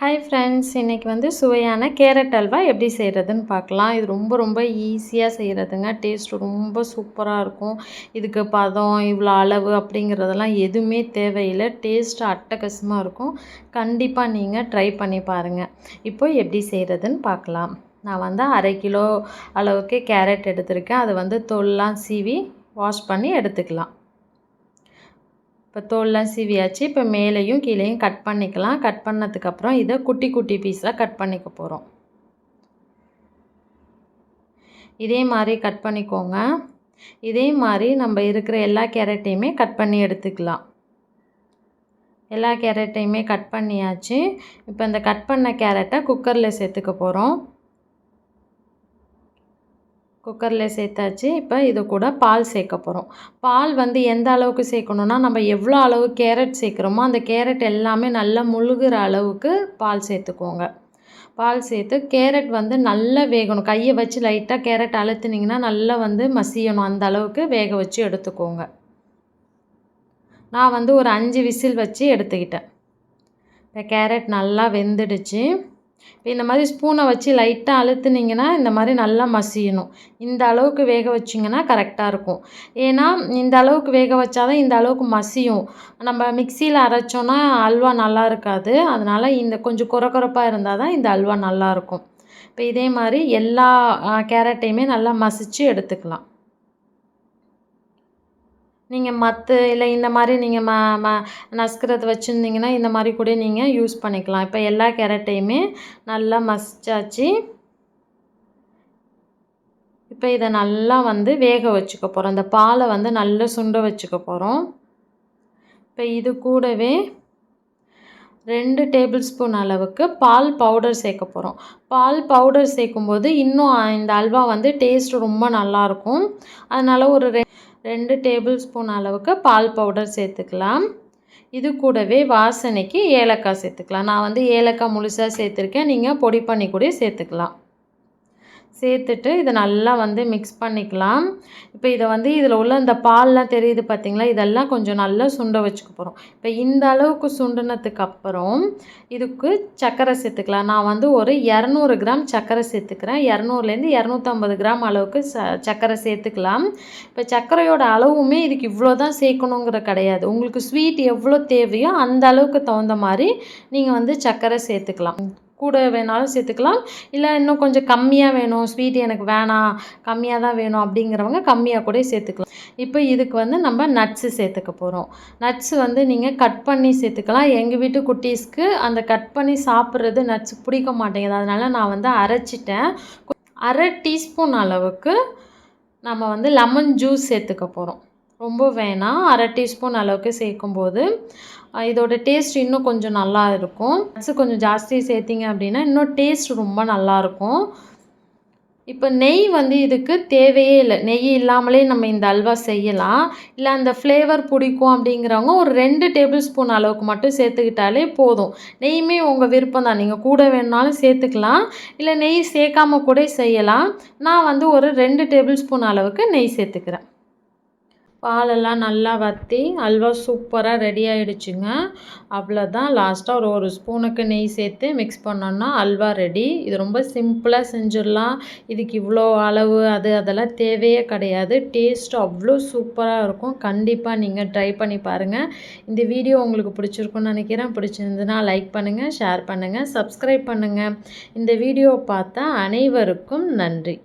Hi friends இன்றைக்கி வந்து சுவையான கேரட் அல்வா எப்படி செய்கிறதுன்னு பார்க்கலாம். இது ரொம்ப ரொம்ப ஈஸியாக செய்கிறதுங்க டேஸ்ட் ரொம்ப சூப்பராக இருக்கும். இதுக்கு பதம் இவ்வளோ அளவு அப்படிங்கிறதெல்லாம் எதுவுமே தேவையில்லை. டேஸ்ட் அட்டகசமாக இருக்கும். கண்டிப்பாக நீங்கள் ட்ரை பண்ணி பாருங்கள் இப்போ எப்படி செய்கிறதுன்னு பார்க்கலாம். நான் வந்து அரை கிலோ அளவுக்கு கேரட் எடுத்திருக்கேன். அதை வந்து தொல்லாம் சீவி வாஷ் பண்ணி எடுத்துக்கலாம். இப்போ தோல்லாம் சீவியாச்சு இப்போ மேலேயும் கீழேயும் கட் பண்ணிக்கலாம். கட் பண்ணதுக்கப்புறம் இதை குட்டி குட்டி பீஸாக கட் பண்ணிக்க போகிறோம். இதே மாதிரி கட் பண்ணிக்கோங்க. இதே மாதிரி நம்ம இருக்கிற எல்லா கேரட்டையுமே கட் பண்ணி எடுத்துக்கலாம். எல்லா கேரட்டையுமே கட் பண்ணியாச்சு. இப்போ இந்த கட் பண்ண கேரட்டை குக்கரில் சேர்த்துக்க போகிறோம். குக்கரில் சேர்த்தாச்சு. இப்போ இது கூட பால் சேர்க்க போகிறோம் பால் வந்து எந்த அளவுக்கு சேர்க்கணுன்னா நம்ம எவ்வளோ அளவு கேரட் சேர்க்குறோமோ அந்த கேரட் எல்லாமே நல்லா முழுகிற அளவுக்கு பால் சேர்த்துக்கோங்க. பால் சேர்த்து கேரட் வந்து நல்லா வேகணும். கையை வச்சு லைட்டாக கேரட் அழுத்துனிங்கன்னா நல்லா வந்து மசியணும். அந்த அளவுக்கு வேக வச்சு எடுத்துக்கோங்க. நான் வந்து ஒரு அஞ்சு விசில் வச்சு எடுத்துக்கிட்டேன். இப்போ கேரட் நல்லா வெந்துடுச்சு. இப்போ இந்த மாதிரி ஸ்பூனை வச்சு லைட்டாக அழுத்துனீங்கன்னா இந்த மாதிரி நல்லா மசியணும். இந்த அளவுக்கு வேக வச்சிங்கன்னா கரெக்டாக இருக்கும். ஏன்னா இந்த அளவுக்கு வேக வச்சா தான் இந்த அளவுக்கு மசியும். நம்ம மிக்சியில் அரைச்சோன்னா அல்வா நல்லா இருக்காது. அதனால் இந்த கொஞ்சம் குறை குறைப்பாக இருந்தால் தான் இந்த அல்வா நல்லாயிருக்கும் இப்போ இதே மாதிரி எல்லா கேரட்டையுமே நல்லா மசித்து எடுத்துக்கலாம். நீங்கள் மத்து இல்லை இந்த மாதிரி நீங்கள் ம ம நசுக்கிறது வச்சுருந்தீங்கன்னா இந்த மாதிரி கூட நீங்கள் யூஸ் பண்ணிக்கலாம். இப்போ எல்லா கேரட்டையுமே நல்லா மசிச்சாச்சு. இப்போ இதை நல்லா வந்து வேக வச்சுக்க போகிறோம் இந்த பாலை வந்து நல்லா சுண்ட வச்சுக்க போகிறோம் இப்போ இது கூடவே ரெண்டு டேபிள் ஸ்பூன் அளவுக்கு பால் பவுடர் சேர்க்க போகிறோம் பால் பவுடர் சேர்க்கும்போது இன்னும் இந்த அல்வா வந்து டேஸ்ட் ரொம்ப நல்லாயிருக்கும் அதனால் ஒரு ரெ ரெண்டு டேபிள் ஸ்பூன் அளவுக்கு பால் பவுடர் சேர்த்துக்கலாம். இது கூடவே வாசனைக்கு ஏலக்காய் சேர்த்துக்கலாம். நான் வந்து ஏலக்காய் முழுசாக சேர்த்துருக்கேன். நீங்கள் பொடி பண்ணி கூட சேர்த்துக்கலாம். சேர்த்துட்டு இதை நல்லா வந்து மிக்ஸ் பண்ணிக்கலாம். இப்போ இதை வந்து இதில் உள்ள இந்த பால்லாம் தெரியுது பார்த்திங்களா? இதெல்லாம் கொஞ்சம் நல்லா சுண்ட வச்சுக்க போகிறோம் இப்போ இந்த அளவுக்கு சுண்டினதுக்கு அப்புறம் இதுக்கு சர்க்கரை சேர்த்துக்கலாம். நான் வந்து ஒரு இரநூறு கிராம் சர்க்கரை சேர்த்துக்கிறேன். இரநூறுலேருந்து இரநூத்தம்பது கிராம் அளவுக்கு ச சர்க்கரை சேர்த்துக்கலாம். இப்போ சர்க்கரையோட அளவுமே இதுக்கு இவ்வளோ தான் சேர்க்கணுங்கிற கிடையாது. உங்களுக்கு ஸ்வீட் எவ்வளோ தேவையோ அந்த அளவுக்கு தகுந்த மாதிரி நீங்கள் வந்து சர்க்கரை சேர்த்துக்கலாம். கூட வேணாலும் சேர்த்துக்கலாம். இல்லை இன்னும் கொஞ்சம் கம்மியாக வேணும். ஸ்வீட் எனக்கு வேணாம். கம்மியாக தான் வேணும் அப்படிங்கிறவங்க கம்மியாக கூட சேர்த்துக்கலாம். இப்போ இதுக்கு வந்து நம்ம நட்ஸு சேர்த்துக்க போகிறோம் நட்ஸ் வந்து நீங்கள் கட் பண்ணி சேர்த்துக்கலாம். எங்கள் வீட்டு குட்டீஸ்க்கு அந்த கட் பண்ணி சாப்பிட்றது நட்ஸ் பிடிக்க மாட்டேங்குது. அதனால் நான் வந்து அரைச்சிட்டேன். அரை டீஸ்பூன் அளவுக்கு நம்ம வந்து லெமன் ஜூஸ் சேர்த்துக்க போகிறோம் ரொம்ப வேணாம். அரை டீஸ்பூன் அளவுக்கு சேர்க்கும்போது இதோட டேஸ்ட் இன்னும் கொஞ்சம் நல்லா இருக்கும். நட்ஸு கொஞ்சம் ஜாஸ்தி சேர்த்திங்க அப்படின்னா இன்னும் டேஸ்ட் ரொம்ப நல்லாயிருக்கும் இப்போ நெய் வந்து இதுக்கு தேவையே இல்லை. நெய் இல்லாமலே நம்ம இந்த அல்வா செய்யலாம். இல்லை அந்த ஃப்ளேவர் பிடிக்கும் அப்படிங்கிறவங்க ஒரு ரெண்டு டேபிள் ஸ்பூன் அளவுக்கு மட்டும் சேர்த்துக்கிட்டாலே போதும். நெய்யுமே உங்கள் விருப்பம் தான். நீங்கள் கூட வேணுனாலும் சேர்த்துக்கலாம். இல்லை நெய் சேர்க்காம கூட செய்யலாம். நான் வந்து ஒரு ரெண்டு டேபிள் ஸ்பூன் அளவுக்கு நெய் சேர்த்துக்கிறேன். பாலெல்லாம் நல்லா வற்றி அல்வா சூப்பராக ரெடி ஆகிடுச்சுங்க அவ்வளோதான் லாஸ்ட்டாக ஒரு ஒரு ஸ்பூனுக்கு நெய் சேர்த்து மிக்ஸ் பண்ணோன்னா அல்வா ரெடி இது ரொம்ப சிம்பிளாக செஞ்சிடலாம். இதுக்கு இவ்வளோ அளவு அது அதெல்லாம் தேவையே கிடையாது. டேஸ்ட் அவ்வளோ சூப்பராக இருக்கும். கண்டிப்பாக நீங்கள் ட்ரை பண்ணி பாருங்கள் இந்த வீடியோ உங்களுக்கு பிடிச்சிருக்குன்னு நினைக்கிறேன். பிடிச்சிருந்துன்னா லைக் பண்ணுங்கள் ஷேர் பண்ணுங்கள் சப்ஸ்கிரைப் பண்ணுங்கள் இந்த வீடியோ பார்த்தா அனைவருக்கும் நன்றி.